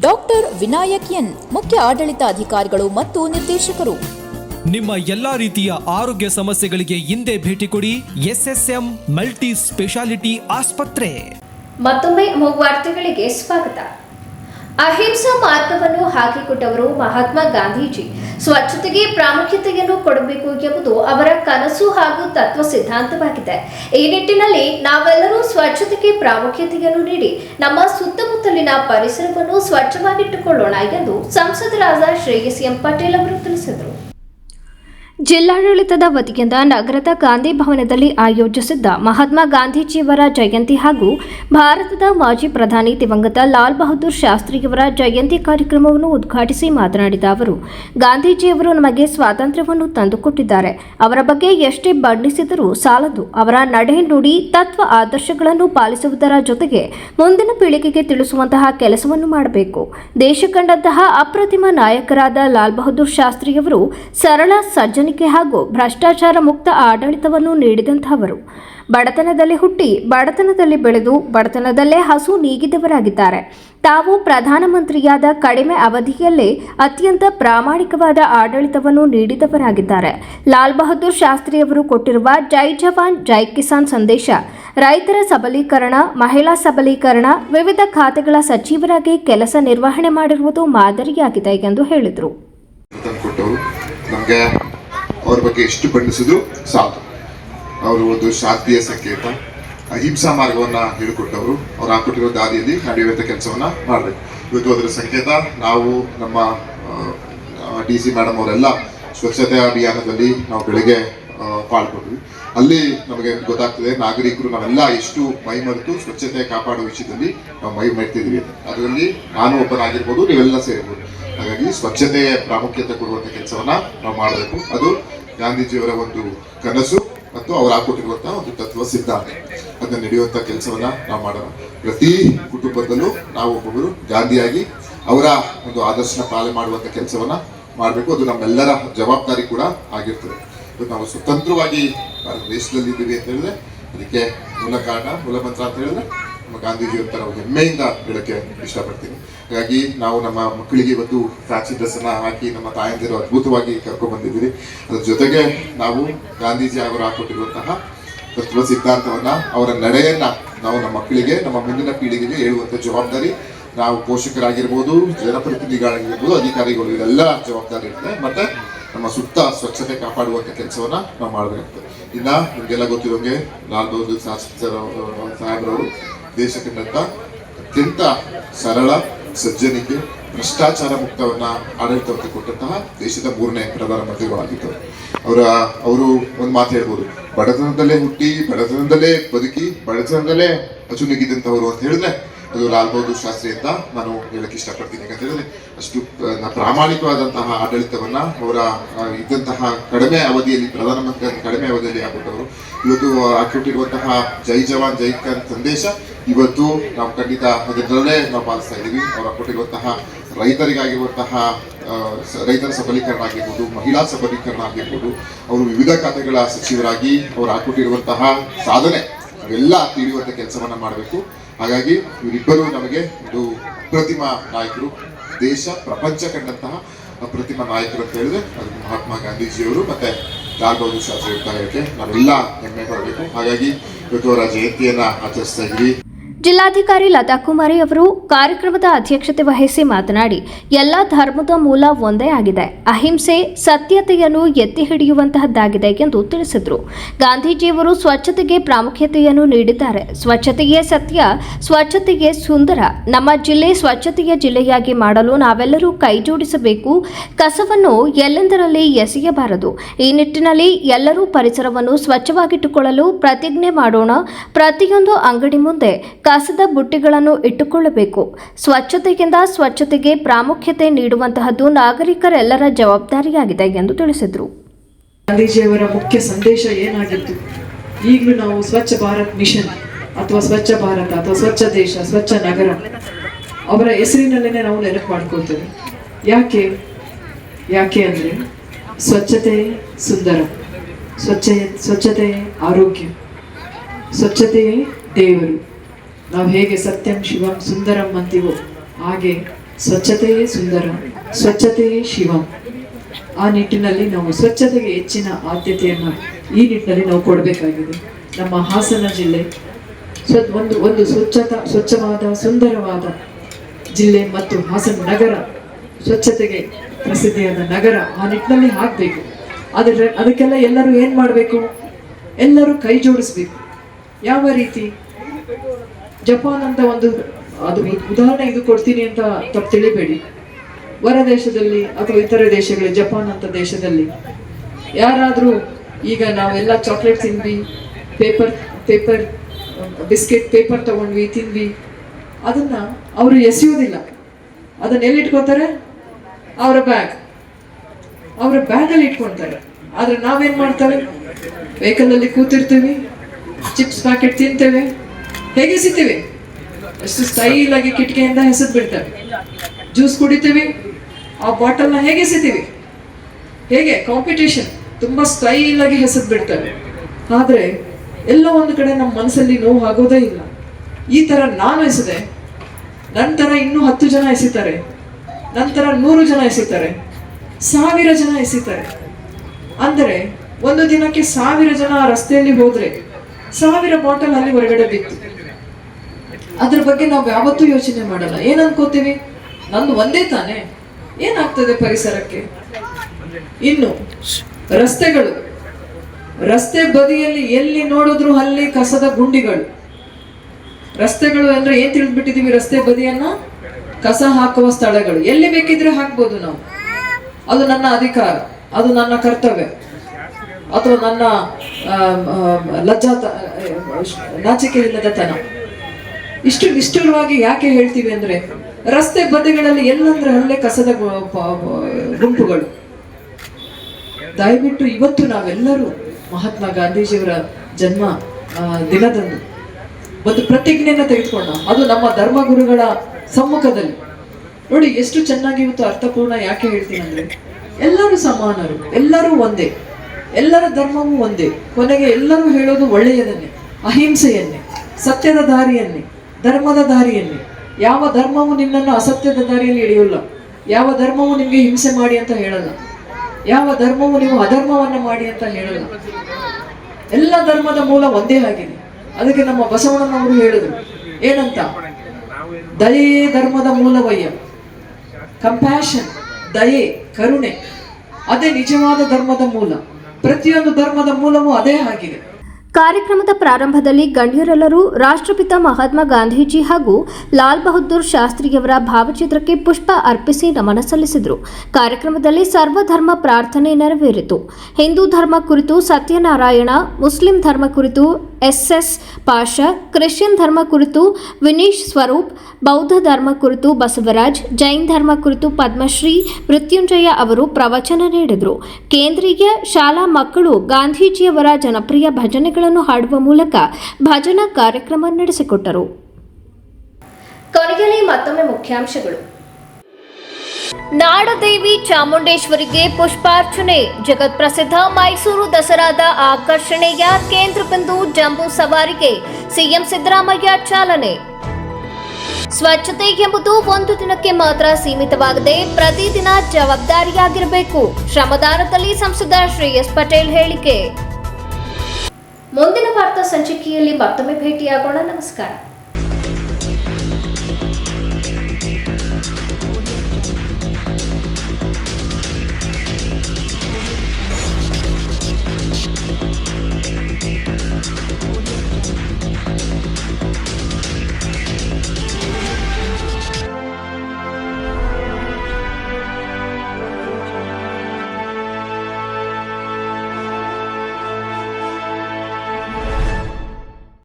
ಡಾಕ್ಟರ್ ವಿನಾಯಕ್ ಎನ್ ಮುಖ್ಯ ಆಡಳಿತ ಅಧಿಕಾರಿಗಳು ಮತ್ತು ನಿರ್ದೇಶಕರು. ನಿಮ್ಮ ಎಲ್ಲಾ ರೀತಿಯ ಆರೋಗ್ಯ ಸಮಸ್ಯೆಗಳಿಗೆ ಹಿಂದೆ ಭೇಟಿ ಕೊಡಿ ಎಸ್ಎಸ್ಎಂ ಮಲ್ಟಿ ಸ್ಪೆಷಾಲಿಟಿ ಆಸ್ಪತ್ರೆ. ಮತ್ತೊಮ್ಮೆ ವಾರ್ತೆಗಳಿಗೆ ಸ್ವಾಗತ. ಅಹಿಂಸಾ ಮಾರ್ಗವನ್ನು ಹಾಕಿಕೊಟ್ಟವರು ಮಹಾತ್ಮ ಗಾಂಧೀಜಿ. ಸ್ವಚ್ಛತೆಗೆ ಪ್ರಾಮುಖ್ಯತೆಯನ್ನು ಕೊಡಬೇಕು ಎಂಬುದು ಅವರ ಕನಸು ಹಾಗೂ ತತ್ವ ಸಿದ್ಧಾಂತವಾಗಿದೆ. ಈ ನಿಟ್ಟಿನಲ್ಲಿ ನಾವೆಲ್ಲರೂ ಸ್ವಚ್ಛತೆಗೆ ಪ್ರಾಮುಖ್ಯತೆಯನ್ನು ನೀಡಿ ನಮ್ಮ ಸುತ್ತಮುತ್ತಲಿನ ಪರಿಸರವನ್ನು ಸ್ವಚ್ಛವಾಗಿಟ್ಟುಕೊಳ್ಳೋಣ ಎಂದು ಸಂಸದರಾದ ಶ್ರೇಯಸ್ ಎಂ ಪಟೇಲ್ ಅವರು ತಿಳಿಸಿದರು. ಜಿಲ್ಲಾಡಳಿತದ ವತಿಯಿಂದ ನಗರದ ಗಾಂಧಿ ಭವನದಲ್ಲಿ ಆಯೋಜಿಸಿದ್ದ ಮಹಾತ್ಮ ಗಾಂಧೀಜಿಯವರ ಜಯಂತಿ ಹಾಗೂ ಭಾರತದ ಮಾಜಿ ಪ್ರಧಾನಿ ದಿವಂಗತ ಲಾಲ್ ಬಹದ್ದೂರ್ ಶಾಸ್ತ್ರಿಯವರ ಜಯಂತಿ ಕಾರ್ಯಕ್ರಮವನ್ನು ಉದ್ಘಾಟಿಸಿ ಮಾತನಾಡಿದ ಅವರು, ಗಾಂಧೀಜಿಯವರು ನಮಗೆ ಸ್ವಾತಂತ್ರ್ಯವನ್ನು ತಂದುಕೊಟ್ಟಿದ್ದಾರೆ. ಅವರ ಬಗ್ಗೆ ಎಷ್ಟೇ ಬಣ್ಣಿಸಿದರೂ ಸಾಲದು. ಅವರ ನಡೆ ನುಡಿ, ತತ್ವ ಆದರ್ಶಗಳನ್ನು ಪಾಲಿಸುವುದರ ಜೊತೆಗೆ ಮುಂದಿನ ಪೀಳಿಗೆಗೆ ತಿಳಿಸುವಂತಹ ಕೆಲಸವನ್ನು ಮಾಡಬೇಕು. ದೇಶ ಕಂಡಂತಹ ಅಪ್ರತಿಮ ನಾಯಕರಾದ ಲಾಲ್ ಬಹದ್ದೂರ್ ಶಾಸ್ತ್ರಿಯವರು ಸರಳ ಸಜ್ಜನಿಕೆ ಹಾಗೂ ಭ್ರಷ್ಟಾಚಾರ ಮುಕ್ತ ಆಡಳಿತವನ್ನು ನೀಡಿದಂತಹವರು ಬಡತನದಲ್ಲಿ ಹುಟ್ಟಿ, ಬಡತನದಲ್ಲಿ ಬೆಳೆದು, ಬಡತನದಲ್ಲೇ ಹಸು ನೀಗಿದವರಾಗಿದ್ದಾರೆ. ತಾವು ಪ್ರಧಾನಮಂತ್ರಿಯಾದ ಕಡಿಮೆ ಅವಧಿಯಲ್ಲೇ ಅತ್ಯಂತ ಪ್ರಾಮಾಣಿಕವಾದ ಆಡಳಿತವನ್ನು ನೀಡಿದವರಾಗಿದ್ದಾರೆ. ಲಾಲ್ ಬಹದ್ದೂರ್ ಶಾಸ್ತ್ರಿಯವರು ಕೊಟ್ಟಿರುವ ಜೈ ಜವಾನ್, ಜೈ ಕಿಸಾನ್ ಸಂದೇಶ, ರೈತರ ಸಬಲೀಕರಣ, ಮಹಿಳಾ ಸಬಲೀಕರಣ, ವಿವಿಧ ಖಾತೆಗಳ ಸಚಿವರಾಗಿ ಕೆಲಸ ನಿರ್ವಹಣೆ ಮಾಡಿರುವುದು ಮಾದರಿಯಾಗಿದೆ ಎಂದು ಹೇಳಿದರು. ಅವ್ರ ಬಗ್ಗೆ ಎಷ್ಟು ಬಣ್ಣಿಸಿದ್ರು ಸಾಕು. ಅವರು ಒಂದು ಶಾಂತಿಯ ಸಂಕೇತ. ಅಹಿಂಸಾ ಮಾರ್ಗವನ್ನ ಹೇಳಿಕೊಟ್ಟವರು. ಅವ್ರು ಹಾಕೊಟ್ಟಿರೋ ದಾರಿಯಲ್ಲಿ ನಡೆಯುವಂತ ಕೆಲಸವನ್ನ ಮಾಡಬೇಕು ಇವತ್ತು ಅದರ ಸಂಕೇತ, ನಾವು ನಮ್ಮ ಡಿ ಸಿ ಮೇಡಮ್ ಅವರೆಲ್ಲ ಸ್ವಚ್ಛತೆ ಅಭಿಯಾನದಲ್ಲಿ ನಾವು ಬೆಳಿಗ್ಗೆ ಪಾಲ್ಗೊಂಡ್ವಿ. ಅಲ್ಲಿ ನಮಗೆ ಗೊತ್ತಾಗ್ತದೆ, ನಾಗರಿಕರು ನಾವೆಲ್ಲ ಎಷ್ಟು ಮೈ ಮರೆತು ಸ್ವಚ್ಛತೆ ಕಾಪಾಡುವ ವಿಷಯದಲ್ಲಿ ನಾವು ಮೈ ಮರೆತಿದ್ವಿ ಅದರಲ್ಲಿ ನಾನು ಒಬ್ಬನಾಗಿರ್ಬೋದು ನೀವೆಲ್ಲ ಸೇರ್ಬೋದು. ಹಾಗಾಗಿ ಸ್ವಚ್ಛತೆಯ ಪ್ರಾಮುಖ್ಯತೆ ಕೊಡುವಂಥ ಕೆಲಸವನ್ನ ನಾವು ಮಾಡಬೇಕು. ಅದು ಗಾಂಧೀಜಿಯವರ ಒಂದು ಕನಸು ಮತ್ತು ಅವ್ರು ಹಾಕೊಟ್ಟಿರುವಂತಹ ಒಂದು ತತ್ವ ಸಿದ್ಧಾಂತ. ಅದನ್ನ ನಡೆಯುವಂತಹ ಕೆಲಸವನ್ನ ನಾವು ಮಾಡೋಣ. ಪ್ರತಿ ಕುಟುಂಬದಲ್ಲೂ ನಾವು ಒಬ್ಬೊಬ್ಬರು ಗಾಂಧಿಯಾಗಿ ಅವರ ಒಂದು ಆದರ್ಶನ ಪಾಲನೆ ಮಾಡುವಂತ ಕೆಲಸವನ್ನ ಮಾಡಬೇಕು. ಅದು ನಮ್ಮೆಲ್ಲರ ಜವಾಬ್ದಾರಿ ಕೂಡ ಆಗಿರ್ತದೆ. ಇವತ್ತು ನಾವು ಸ್ವತಂತ್ರವಾಗಿ ಭಾರತ ದೇಶದಲ್ಲಿ ಇದ್ದೀವಿ ಅಂತ ಹೇಳಿದ್ರೆ ಅದಕ್ಕೆ ಮೂಲ ಕಾರಣ, ಮೂಲ ಮಂತ್ರ ಅಂತ ಹೇಳಿದ್ರೆ ನಮ್ಮ ಗಾಂಧೀಜಿ ಅಂತ ನಾವು ಹೆಮ್ಮೆಯಿಂದ ಹೇಳಕ್ಕೆ ಇಷ್ಟಪಡ್ತೀನಿ. ಹಾಗಾಗಿ ನಾವು ನಮ್ಮ ಮಕ್ಕಳಿಗೆ ಇವತ್ತು ಫ್ಯಾನ್ಸಿ ಡ್ರೆಸ್ ಅನ್ನ ಹಾಕಿ ನಮ್ಮ ತಾಯಂದಿರು ಅದ್ಭುತವಾಗಿ ಕರ್ಕೊಂಡ್ಬಂದಿದ್ದೀವಿ ಅದ್ರ ಜೊತೆಗೆ ನಾವು ಗಾಂಧೀಜಿ ಅವರು ಹಾಕೊಟ್ಟಿರುವಂತಹ ತತ್ವ ಸಿದ್ಧಾಂತವನ್ನ, ಅವರ ನಡೆಯನ್ನ ನಾವು ನಮ್ಮ ಮಕ್ಕಳಿಗೆ, ನಮ್ಮ ಮುಂದಿನ ಪೀಳಿಗೆಗೆ ಹೇಳುವಂತ ಜವಾಬ್ದಾರಿ ನಾವು ಪೋಷಕರಾಗಿರ್ಬೋದು, ಜನಪ್ರತಿನಿಧಿಗಳಾಗಿರ್ಬೋದು, ಅಧಿಕಾರಿಗಳು ಇದೆಲ್ಲ ಜವಾಬ್ದಾರಿ ಇರುತ್ತೆ ಮತ್ತೆ ನಮ್ಮ ಸುತ್ತ ಸ್ವಚ್ಛತೆ ಕಾಪಾಡುವಂತ ಕೆಲಸವನ್ನ ನಾವು ಮಾಡಬೇಕಾಗ್ತದೆ. ಇನ್ನ ನಿಮ್ಗೆಲ್ಲ ಗೊತ್ತಿರೋಂಗೆ ಲಾಲ್ ಬಹದ್ದೂರ್ ಸಾಹೇಬ್ರವರು ದೇಶಕ್ಕೆ ಅತ್ಯಂತ ಸರಳ ಸಜ್ಜನಿಕೆ ಭ್ರಷ್ಟಾಚಾರ ಮುಕ್ತವನ್ನ ಆಡಳಿತವನ್ನು ಕೊಟ್ಟಂತಹ ದೇಶದ ಮೂರನೇ ಪ್ರಧಾನಮಂತ್ರಿಗಳಾಗಿದ್ದರು ಅವರ, ಅವರು ಒಂದು ಮಾತು ಹೇಳ್ಬೋದು. ಬಡತನದಲ್ಲೇ ಹುಟ್ಟಿ, ಬಡತನದಲ್ಲೇ ಬದುಕಿ, ಬಡತನದಲ್ಲೇ ಅಚುನಿಗಿದ್ದಂಥವ್ರು ಅಂತ ಹೇಳಿದ್ರೆ ಅದು ಲಾಲ್ ಬಹದ್ದೂರ್ ಶಾಸ್ತ್ರಿ ಅಂತ ನಾನು ಹೇಳಕ್ ಇಷ್ಟಪಡ್ತೀನಿ. ಯಾಕಂತ ಅಷ್ಟು ಪ್ರಾಮಾಣಿಕವಾದಂತಹ ಆಡಳಿತವನ್ನ ಅವರ ಇದ್ದಂತಹ ಕಡಿಮೆ ಅವಧಿಯಲ್ಲಿ ಪ್ರಧಾನಮಂತ್ರಿ ಕಡಿಮೆ ಅವಧಿಯಲ್ಲಿ ಆಗ್ಬಿಟ್ಟವರು. ಇವತ್ತು ಹಾಕಿಟ್ಟಿರುವಂತಹ ಜೈ ಜವಾನ್, ಜೈ ಖಾನ್ ಸಂದೇಶ ಇವತ್ತು ನಾವು ಖಂಡಿತ ಅದರಲ್ಲೇ ನಾವು ಪಾಲಿಸ್ತಾ ಇದ್ದೀವಿ. ಅವ್ರು ಕೊಟ್ಟಿರುವಂತಹ ರೈತರಿಗಾಗಿರುವಂತಹ ರೈತರ ಸಬಲೀಕರಣ ಆಗಿರ್ಬೋದು, ಮಹಿಳಾ ಸಬಲೀಕರಣ ಆಗಿರ್ಬೋದು, ಅವರು ವಿವಿಧ ಖಾತೆಗಳ ಸಚಿವರಾಗಿ ಅವರು ಹಾಕೊಟ್ಟಿರುವಂತಹ ಸಾಧನೆ. ಅವೆಲ್ಲ ತಿಳಿಯುವಂತ ಕೆಲಸವನ್ನ ಮಾಡಬೇಕು. ಹಾಗಾಗಿ ಇವರಿಬ್ಬರು ನಮಗೆ ಒಂದು ಅಪ್ರತಿಮ ನಾಯಕರು, ದೇಶ, ಪ್ರಪಂಚ ಕಂಡಂತಹ ಅಪ್ರತಿಮ ನಾಯಕರು ಅಂತ ಹೇಳಿದ್ರೆ ಅದು ಮಹಾತ್ಮ ಗಾಂಧೀಜಿಯವರು ಮತ್ತೆ ಲಾಲ್ ಬಹದ್ದೂರ್ ಶಾಸ್ತ್ರಿ ಅಂತ ನಾವೆಲ್ಲ ಹೆಮ್ಮೆ ಪಡಬೇಕು. ಹಾಗಾಗಿ ಇವತ್ತು ಅವರ ಜಯಂತಿಯನ್ನ ಆಚರಿಸ್ತಾ ಇದ್ವಿ ಜಿಲ್ಲಾಧಿಕಾರಿ ಲತಾ ಕುಮಾರಿ ಅವರು ಕಾರ್ಯಕ್ರಮದ ಅಧ್ಯಕ್ಷತೆ ವಹಿಸಿ ಮಾತನಾಡಿ, ಎಲ್ಲ ಧರ್ಮದ ಮೂಲ ಒಂದೇ ಆಗಿದೆ. ಅಹಿಂಸೆ, ಸತ್ಯತೆಯನ್ನು ಎತ್ತಿ ಹಿಡಿಯುವಂತಹದ್ದಾಗಿದೆ ಎಂದು ತಿಳಿಸಿದರು. ಗಾಂಧೀಜಿಯವರು ಸ್ವಚ್ಛತೆಗೆ ಪ್ರಾಮುಖ್ಯತೆಯನ್ನು ನೀಡಿದ್ದಾರೆ. ಸ್ವಚ್ಛತೆಯೇ ಸತ್ಯ ಸ್ವಚ್ಛತೆಗೆ ಸುಂದರ. ನಮ್ಮ ಜಿಲ್ಲೆ ಸ್ವಚ್ಛತೆಯ ಜಿಲ್ಲೆಯಾಗಿ ಮಾಡಲು ನಾವೆಲ್ಲರೂ ಕೈಜೋಡಿಸಬೇಕು. ಕಸವನ್ನು ಎಲ್ಲೆಂದರಲ್ಲಿ ಎಸೆಯಬಾರದು. ಈ ನಿಟ್ಟಿನಲ್ಲಿ ಎಲ್ಲರೂ ಪರಿಸರವನ್ನು ಸ್ವಚ್ಛವಾಗಿಟ್ಟುಕೊಳ್ಳಲು ಪ್ರತಿಜ್ಞೆ ಮಾಡೋಣ. ಪ್ರತಿಯೊಂದು ಅಂಗಡಿ ಮುಂದೆ ಕಸದ ಬುಟ್ಟಿಗಳನ್ನು ಇಟ್ಟುಕೊಳ್ಳಬೇಕು. ಸ್ವಚ್ಛತೆಗಿಂತ ಸ್ವಚ್ಛತೆಗೆ ಪ್ರಾಮುಖ್ಯತೆ ನೀಡುವಂತಹದ್ದು ನಾಗರಿಕರೆಲ್ಲರ ಜವಾಬ್ದಾರಿಯಾಗಿದೆ ಎಂದು ತಿಳಿಸಿದರು. ಗಾಂಧೀಜಿಯವರ ಮುಖ್ಯ ಸಂದೇಶ ಏನಾಗಿತ್ತು? ಈಗಲೂ ನಾವು ಸ್ವಚ್ಛ ಭಾರತ್ ಮಿಷನ್ ಅಥವಾ ಸ್ವಚ್ಛ ಭಾರತ ಅಥವಾ ಸ್ವಚ್ಛ ದೇಶ, ಸ್ವಚ್ಛ ನಗರ ಅವರ ಹೆಸರಿನಲ್ಲೇ ನಾವು ನೆನಪು ಮಾಡ್ಕೊಳ್ತೇವೆ. ಯಾಕೆ? ಯಾಕೆ ಅಂದರೆ ಸ್ವಚ್ಛತೆ ಸುಂದರ, ಸ್ವಚ್ಛ, ಸ್ವಚ್ಛತೆ ಆರೋಗ್ಯ ಸ್ವಚ್ಛತೆಯೇ ದೇವರು. ನಾವು ಹೇಗೆ ಸತ್ಯಂ ಶಿವಂ ಸುಂದರಂ ಅಂತೀವೋ ಹಾಗೆ ಸ್ವಚ್ಛತೆಯೇ ಸುಂದರ, ಸ್ವಚ್ಛತೆಯೇ ಶಿವಂ. ಆ ನಿಟ್ಟಿನಲ್ಲಿ ನಾವು ಸ್ವಚ್ಛತೆಗೆ ಹೆಚ್ಚಿನ ಆದ್ಯತೆಯನ್ನು ಈ ನಿಟ್ಟಿನಲ್ಲಿ ನಾವು ಕೊಡಬೇಕಾಗಿದೆ. ನಮ್ಮ ಹಾಸನ ಜಿಲ್ಲೆ ಸ್ವ ಒಂದು ಒಂದು ಸ್ವಚ್ಛತಾ, ಸ್ವಚ್ಛವಾದ, ಸುಂದರವಾದ ಜಿಲ್ಲೆ ಮತ್ತು ಹಾಸನ ನಗರ ಸ್ವಚ್ಛತೆಗೆ ಪ್ರಸಿದ್ಧಿಯಾದ ನಗರ ಆ ನಿಟ್ಟಿನಲ್ಲಿ ಹಾಕಬೇಕು ಆದರೆ ಅದಕ್ಕೆಲ್ಲ ಎಲ್ಲರೂ ಏನು ಮಾಡಬೇಕು? ಎಲ್ಲರೂ ಕೈ ಜೋಡಿಸ್ಬೇಕು. ಯಾವ ರೀತಿ? ಜಪಾನ್ ಅಂತ ಒಂದು, ಅದು ಉದಾಹರಣೆ ಇದು ಕೊಡ್ತೀನಿ ಅಂತ ತಪ್ಪು ತಿಳಿಬೇಡಿ. ಹೊರ ದೇಶದಲ್ಲಿ ಅಥವಾ ಇತರೆ ದೇಶಗಳಲ್ಲಿ, ಜಪಾನ್ ಅಂತ ದೇಶದಲ್ಲಿ ಯಾರಾದರೂ ಈಗ ನಾವೆಲ್ಲ ಚಾಕ್ಲೇಟ್ ತಿನ್ವಿ ಪೇಪರ್ ಪೇಪರ್ ಬಿಸ್ಕೆಟ್ ಪೇಪರ್ ತಗೊಂಡ್ವಿ, ತಿಂದ್ವಿ, ಅದನ್ನ ಅವರು ಎಸೆಯೋದಿಲ್ಲ. ಅದನ್ನ ಎಲ್ಲಿ ಇಟ್ಕೋತಾರೆ ಅವರ ಬ್ಯಾಗ್ ಅವರ ಬ್ಯಾಗಲ್ಲಿ ಇಟ್ಕೊಳ್ತಾರೆ. ಆದ್ರೆ ನಾವೇನ್ ಮಾಡ್ತಾರೆ ವೆಹಿಕಲ್ ಅಲ್ಲಿ ಕೂತಿರ್ತೀವಿ ಚಿಪ್ಸ್ ಪ್ಯಾಕೆಟ್ ತಿಂತೇವೆ. ಹೇಗೆ ಎಸಿತೀವಿ ಎಷ್ಟು ಸ್ಟೈಲ್ ಆಗಿ ಕಿಟಕಿಯಿಂದ ಹೆಸರು ಬಿಡ್ತೇವೆ ಜ್ಯೂಸ್ ಕುಡಿತೀವಿ, ಆ ಬಾಟಲ್ನ ಹೇಗೆ ಎಸಿತೀವಿ ಹೇಗೆ? ಕಾಂಪಿಟೇಷನ್ ತುಂಬಾ ಸ್ಟೈಲ್ ಆಗಿ ಹೆಸರು ಬಿಡ್ತೇವೆ ಆದ್ರೆ, ಎಲ್ಲ ಒಂದು ಕಡೆ ನಮ್ಮ ಮನಸ್ಸಲ್ಲಿ ನೋವು ಆಗೋದೇ ಇಲ್ಲ. ಈ ತರ ನಾನು ಎಸೆದೆ ನಂತರ ಇನ್ನೂ ಹತ್ತು ಜನ ಎಸಿತಾರೆ ನಂತರ ನೂರು ಜನ ಎಸಿತಾರೆ, ಸಾವಿರ ಜನ ಎಸಿತಾರೆ. ಅಂದರೆ, ಒಂದು ದಿನಕ್ಕೆ ಸಾವಿರ ಜನ ರಸ್ತೆಯಲ್ಲಿ ಹೋದ್ರೆ, ಸಾವಿರ ಬಾಟಲ್ ಅಲ್ಲಿ ಹೊರಗಡೆ ಬಿತ್ತು. ಅದ್ರ ಬಗ್ಗೆ ನಾವು ಯಾವತ್ತೂ ಯೋಚನೆ ಮಾಡಲ್ಲ. ಏನ್ ಅನ್ಕೋತೀವಿ? ನಂದು ಒಂದೇ ತಾನೇ. ಏನಾಗ್ತದೆ ಪರಿಸರಕ್ಕೆ? ಇನ್ನು, ರಸ್ತೆಗಳು. ರಸ್ತೆ ಬದಿಯಲ್ಲಿ ಎಲ್ಲಿ ನೋಡಿದ್ರು ಅಲ್ಲಿ ಕಸದ ಗುಂಡಿಗಳು. ರಸ್ತೆಗಳು ಅಂದ್ರೆ ಏನ್ ತಿಳಿದ್ಬಿಟ್ಟಿದೀವಿ? ರಸ್ತೆ ಬದಿಯನ್ನ ಕಸ ಹಾಕುವ ಸ್ಥಳಗಳು. ಎಲ್ಲಿ ಬೇಕಿದ್ರೆ ಹಾಕ್ಬೋದು ನಾವು. ಅದು ನನ್ನ ಅಧಿಕಾರ. ಅದು ನನ್ನ ಕರ್ತವ್ಯ. ಅಥವಾ ನನ್ನ ಲಜ್ಜಾತ ನಾಚಿಕೆ ಇಲ್ಲದತನ ಇಷ್ಟು ನಿಷ್ಠುರವಾಗಿ ಯಾಕೆ ಹೇಳ್ತೀವಿ ಅಂದ್ರೆ ರಸ್ತೆ ಬದಿಗಳಲ್ಲಿ ಎಲ್ಲಂದ್ರೆ ಅಲ್ಲೇ ಕಸದ ಗುಂಪುಗಳು. ದಯವಿಟ್ಟು ಇವತ್ತು ನಾವೆಲ್ಲರೂ ಮಹಾತ್ಮ ಗಾಂಧೀಜಿಯವರ ಜನ್ಮ ದಿನದಂದು ಒಂದು ಪ್ರತಿಜ್ಞೆಯನ್ನ ತೆಗೆದುಕೊಂಡ. ಅದು ನಮ್ಮ ಧರ್ಮಗುರುಗಳ ಸಮ್ಮುಖದಲ್ಲಿ. ನೋಡಿ, ಎಷ್ಟು ಚೆನ್ನಾಗಿ ಇವತ್ತು ಅರ್ಥಪೂರ್ಣ ಯಾಕೆ ಹೇಳ್ತೀನಿ ಅಂದ್ರೆ, ಎಲ್ಲರೂ ಸಮಾನರು, ಎಲ್ಲರೂ ಒಂದೇ. ಎಲ್ಲರ ಧರ್ಮವೂ ಒಂದೇ. ಕೊನೆಗೆ ಎಲ್ಲರೂ ಹೇಳೋದು ಒಳ್ಳೆಯದನ್ನೇ, ಅಹಿಂಸೆಯನ್ನೇ, ಸತ್ಯದ ದಾರಿಯನ್ನೇ. ಧರ್ಮದ ದಾರಿಯಲ್ಲಿ. ಯಾವ ಧರ್ಮವು ನಿನ್ನನ್ನು ಅಸತ್ಯದ ದಾರಿಯಲ್ಲಿ ಇಳಿಯಲ್ಲ ಯಾವ ಧರ್ಮವು ನಿಮಗೆ ಹಿಂಸೆ ಮಾಡಿ ಅಂತ ಹೇಳಲ್ಲ. ಯಾವ ಧರ್ಮವು ನೀವು ಅಧರ್ಮವನ್ನು ಮಾಡಿ ಅಂತ ಹೇಳಲ್ಲ. ಎಲ್ಲ ಧರ್ಮದ ಮೂಲ ಒಂದೇ ಆಗಿದೆ. ಅದಕ್ಕೆ ನಮ್ಮ ಬಸವಣ್ಣನವರು ಹೇಳಿದರು. ಏನಂತ? ದಯೆ ಧರ್ಮದ ಮೂಲವಯ್ಯ. ಕಂಪ್ಯಾಷನ್ ದಯೆ, ಕರುಣೆ. ಅದೇ ನಿಜವಾದ ಧರ್ಮದ ಮೂಲ. ಪ್ರತಿಯೊಂದು ಧರ್ಮದ ಮೂಲವೂ ಅದೇ ಆಗಿದೆ. ಕಾರ್ಯಕ್ರಮದ ಪ್ರಾರಂಭದಲ್ಲಿ ಗಣ್ಯರೆಲ್ಲರೂ ರಾಷ್ಟ್ರಪಿತ ಮಹಾತ್ಮ ಗಾಂಧೀಜಿ ಹಾಗೂ ಲಾಲ್ ಬಹದ್ದೂರ್ ಶಾಸ್ತ್ರಿಯವರ ಭಾವಚಿತ್ರಕ್ಕೆ ಪುಷ್ಪ ಅರ್ಪಿಸಿ ನಮನ ಸಲ್ಲಿಸಿದರು. ಕಾರ್ಯಕ್ರಮದಲ್ಲಿ ಸರ್ವಧರ್ಮ ಪ್ರಾರ್ಥನೆ ನೆರವೇರಿತು. ಹಿಂದೂ ಧರ್ಮ ಕುರಿತು ಸತ್ಯನಾರಾಯಣ, ಮುಸ್ಲಿಂ ಧರ್ಮ ಕುರಿತು ಎಸ್ಎಸ್ ಪಾಷ, ಕ್ರಿಶ್ಚಿಯನ್ ಧರ್ಮ ಕುರಿತು ವಿನೀಶ್ ಸ್ವರೂಪ್, ಬೌದ್ಧ ಧರ್ಮ ಕುರಿತು ಬಸವರಾಜ್, ಜೈನ್ ಧರ್ಮ ಕುರಿತು ಪದ್ಮಶ್ರೀ ಮೃತ್ಯುಂಜಯ ಅವರು ಪ್ರವಚನ ನೀಡಿದರು. ಕೇಂದ್ರೀಯ ಶಾಲಾ ಮಕ್ಕಳು ಗಾಂಧೀಜಿಯವರ ಜನಪ್ರಿಯ ಭಜನೆಗಳನ್ನು ಹಾಡುವ ಮೂಲಕ ಭಜನಾ ಕಾರ್ಯಕ್ರಮ ನಡೆಸಿಕೊಟ್ಟರು. ಕೊನೆಯಲ್ಲಿ ಮತ್ತೊಮ್ಮೆ ಮುಖ್ಯಾಂಶಗಳು. ನಾಡದೇವಿ ಚಾಮುಂಡೇಶ್ವರಿಗೆ ಪುಷ್ಪಾರ್ಚನೆ. ಜಗತ್ ಪ್ರಸಿದ್ಧ ಮೈಸೂರು ದಸರಾದ ಆಕರ್ಷಣೆಯ ಕೇಂದ್ರ ಬಿಂದು ಜಂಬೂ ಸವಾರಿಗೆ ಸಿಎಂ ಸಿದ್ದರಾಮಯ್ಯ ಚಾಲನೆ. ಸ್ವಚ್ಛತೆ ಎಂಬುದು ಒಂದು ದಿನಕ್ಕೆ ಮಾತ್ರ ಸೀಮಿತವಾಗದೆ ಪ್ರತಿದಿನ ಜವಾಬ್ದಾರಿಯಾಗಿರಬೇಕು. ಶ್ರಮದಾನದಲ್ಲಿ ಸಂಸದ ಶ್ರೇಯಸ್ ಪಟೇಲ್ ಹೇಳಿಕೆ. ಮುಂದಿನ ವಾರ್ತಾ ಸಂಚಿಕೆಯಲ್ಲಿ ಮತ್ತೊಮ್ಮೆ ಭೇಟಿಯಾಗೋಣ. ನಮಸ್ಕಾರ.